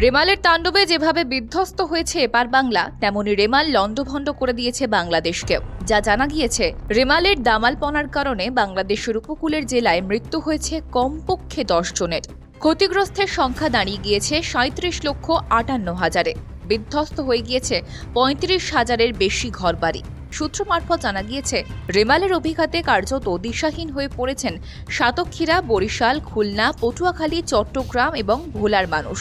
রেমালের তাণ্ডবে যেভাবে বিধ্বস্ত হয়েছে এপার বাংলা তেমনি রেমাল লণ্ডভণ্ড করে দিয়েছে বাংলাদেশকেও। যা জানা গিয়েছে, রেমালের দামালপনার কারণে বাংলাদেশের উপকূলের জেলায় মৃত্যু হয়েছে কমপক্ষে দশ জনের। ক্ষতিগ্রস্তের সংখ্যা দাঁড়িয়ে গিয়েছে সাঁত্রিশ লক্ষ আটান্ন হাজারে। বিধ্বস্ত হয়ে গিয়েছে পঁয়ত্রিশ হাজারের বেশি ঘরবাড়ি। সূত্র মারফত জানা গিয়েছে, রেমালের অভিঘাতে কার্যত দিশাহীন হয়ে পড়েছেন সাতক্ষীরা, বরিশাল, খুলনা, পটুয়াখালী, চট্টগ্রাম এবং ভোলার মানুষ।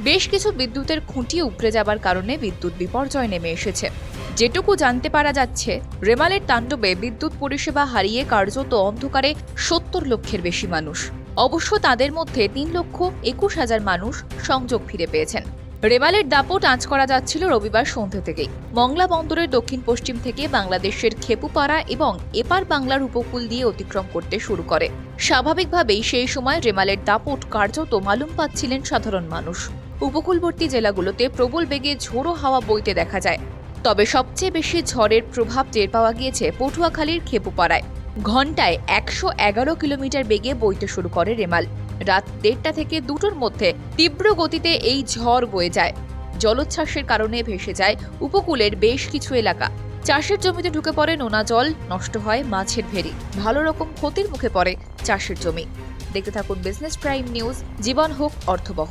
বেশ কিছু বিদ্যুতের খুঁটি উপড়ে যাবার কারণে বিদ্যুৎ বিপর্যয় নেমে এসেছে। যেটুকু জানতে পারা যাচ্ছে, রেমালের তাণ্ডবে বিদ্যুৎ পরিষেবা হারিয়ে কার্যত অন্ধকারে সত্তর লক্ষের বেশি মানুষ। অবশ্য তাদের মধ্যে তিন লক্ষ একুশ হাজার মানুষ সংযোগ ফিরে পেয়েছেন। রেমালের দাপট আঁচ করা যাচ্ছিল রবিবার সন্ধ্যে থেকেই। মংলা বন্দরের দক্ষিণ পশ্চিম থেকে বাংলাদেশের খেপুপাড়া এবং এপার বাংলার উপকূল দিয়ে অতিক্রম করতে শুরু করে। স্বাভাবিকভাবেই সেই সময় রেমালের দাপট কার্যত মালুম পাচ্ছিলেন সাধারণ মানুষ। উপকূলবর্তী জেলাগুলোতে প্রবল বেগে ঝোড়ো হাওয়া বইতে দেখা যায়। তবে সবচেয়ে বেশি ঝড়ের প্রভাব টের পাওয়া গিয়েছে পটুয়াখালীর খেপুপাড়ায়। ঘন্টায় একশো এগারো কিলোমিটার বেগে বইতে শুরু করে রেমাল। রাত দেড়টা থেকে দুটোর মধ্যে তীব্র গতিতে এই ঝড় বয়ে যায়। জলোচ্ছ্বাসের কারণে ভেসে যায় উপকূলের বেশ কিছু এলাকা। চাষের জমিতে ঢুকে পড়ে নোনা জল, নষ্ট হয় মাছের ভেরি ভালো রকম ক্ষতির মুখে পড়ে চাষের জমি। দেখতে থাকুন বিজনেস প্রাইম নিউজ জীবন হোক অর্থবহ।